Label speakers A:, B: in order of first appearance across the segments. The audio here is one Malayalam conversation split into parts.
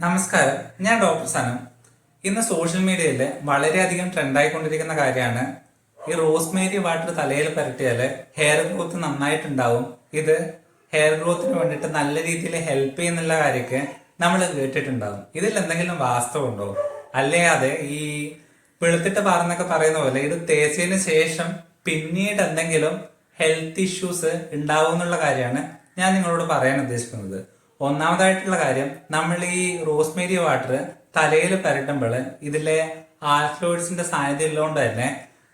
A: നമസ്കാരം. ഞാൻ ഡോക്ടർ സനം. ഇന്ന് സോഷ്യൽ മീഡിയയിൽ വളരെയധികം ട്രെൻഡായിക്കൊണ്ടിരിക്കുന്ന കാര്യമാണ്. ഈ റോസ്മേരി വാട്ടർ തലയിൽ പരട്ടിയാൽ ഹെയർ ഗ്രോത്ത് നന്നായിട്ടുണ്ടാവും. ഇത് ഹെയർ ഗ്രോത്തിന് വേണ്ടിയിട്ട് നല്ല രീതിയിൽ ഹെൽപ്പ് ചെയ്യുന്നുള്ള കാര്യമൊക്കെ നമ്മൾ കേട്ടിട്ടുണ്ടാവും. ഇതിൽ എന്തെങ്കിലും വാസ്തവമുണ്ടോ അല്ലേ അതെ ഈ വെളുത്തിട്ട് പാറന്നൊക്കെ പറയുന്ന പോലെ ഇത് തേച്ചതിന് ശേഷം പിന്നീട് എന്തെങ്കിലും ഹെൽത്ത് ഇഷ്യൂസ് ഉണ്ടാവും എന്നുള്ള കാര്യമാണ് ഞാൻ നിങ്ങളോട് പറയാൻ ഉദ്ദേശിക്കുന്നത്. ഒന്നാമതായിട്ടുള്ള കാര്യം നമ്മൾ ഈ റോസ്മേരി വാട്ടർ തലയിൽ പരട്ടുമ്പോൾ ഇതിലെ ആൽഫ്ലോയിഡ്സിന്റെ സാന്നിധ്യം ഉള്ളതുകൊണ്ട് തന്നെ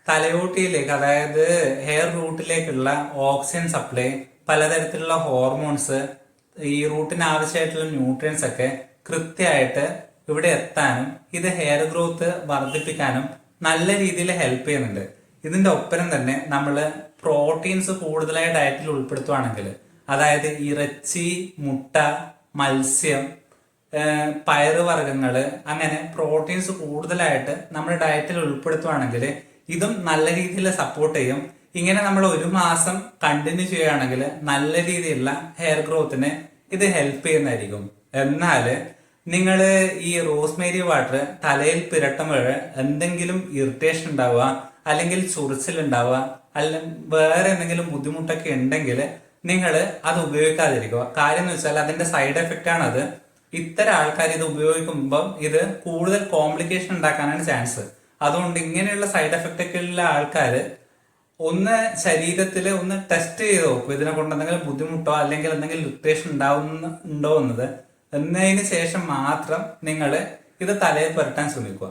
A: തലയോട്ടിയിലേക്ക് അതായത് ഹെയർ റൂട്ടിലേക്കുള്ള ഓക്സിജൻ സപ്ലൈ പലതരത്തിലുള്ള ഹോർമോൺസ് ഈ റൂട്ടിന് ആവശ്യമായിട്ടുള്ള ന്യൂട്രിയൻസ് ഒക്കെ കൃത്യമായിട്ട് ഇവിടെ എത്താനും ഇത് ഹെയർ ഗ്രോത്ത് വർദ്ധിപ്പിക്കാനും നല്ല രീതിയിൽ ഹെൽപ്പ് ചെയ്യുന്നുണ്ട്. ഇതിന്റെ ഒപ്പരം തന്നെ നമ്മൾ പ്രോട്ടീൻസ് കൂടുതലായി ഡയറ്റിൽ ഉൾപ്പെടുത്തുവാണെങ്കിൽ അതായത് ഇറച്ചി മുട്ട മത്സ്യം പയറുവർഗങ്ങൾ അങ്ങനെ പ്രോട്ടീൻസ് കൂടുതലായിട്ട് നമ്മുടെ ഡയറ്റിൽ ഉൾപ്പെടുത്തുവാണെങ്കിൽ ഇതും നല്ല രീതിയിൽ സപ്പോർട്ട് ചെയ്യും. ഇങ്ങനെ നമ്മൾ ഒരു മാസം കണ്ടിന്യൂ ചെയ്യുകയാണെങ്കിൽ നല്ല രീതിയിലുള്ള ഹെയർ ഗ്രോത്തിന് ഇത് ഹെൽപ്പ് ചെയ്യുന്നതായിരിക്കും. എന്നാൽ നിങ്ങൾ ഈ റോസ്മേരി വാട്ടർ തലയിൽ പുരട്ടുമ്പോൾ എന്തെങ്കിലും ഇറിറ്റേഷൻ ഉണ്ടാവുക അല്ലെങ്കിൽ ചൊറിച്ചിലുണ്ടാവുക അല്ലെങ്കിൽ അല്ല വേറെ എന്തെങ്കിലും ബുദ്ധിമുട്ടൊക്കെ ഉണ്ടെങ്കിൽ നിങ്ങൾ അത് ഉപയോഗിക്കാതിരിക്കുക. കാര്യം എന്ന് വെച്ചാൽ അതിന്റെ സൈഡ് എഫക്റ്റ് ആണ് അത് ഇത്തരം ആൾക്കാർ ഇത് ഉപയോഗിക്കുമ്പം ഇത് കൂടുതൽ കോംപ്ലിക്കേഷൻ ഉണ്ടാക്കാനാണ് ചാൻസ് അതുകൊണ്ട് ഇങ്ങനെയുള്ള സൈഡ് എഫക്റ്റ് ഒക്കെ ഉള്ള ആൾക്കാർ ഒന്ന് ശരീരത്തിൽ ഒന്ന് ടെസ്റ്റ് ചെയ്ത് നോക്കും. ഇതിനെ കൊണ്ട് എന്തെങ്കിലും ബുദ്ധിമുട്ടോ അല്ലെങ്കിൽ എന്തെങ്കിലും ലിറ്റേഷൻ ഉണ്ടാവുന്ന ഉണ്ടോ എന്നത്. എന്നതിന് ശേഷം മാത്രം നിങ്ങൾ ഇത് തലയിൽ പുരട്ടാൻ ശ്രമിക്കുക.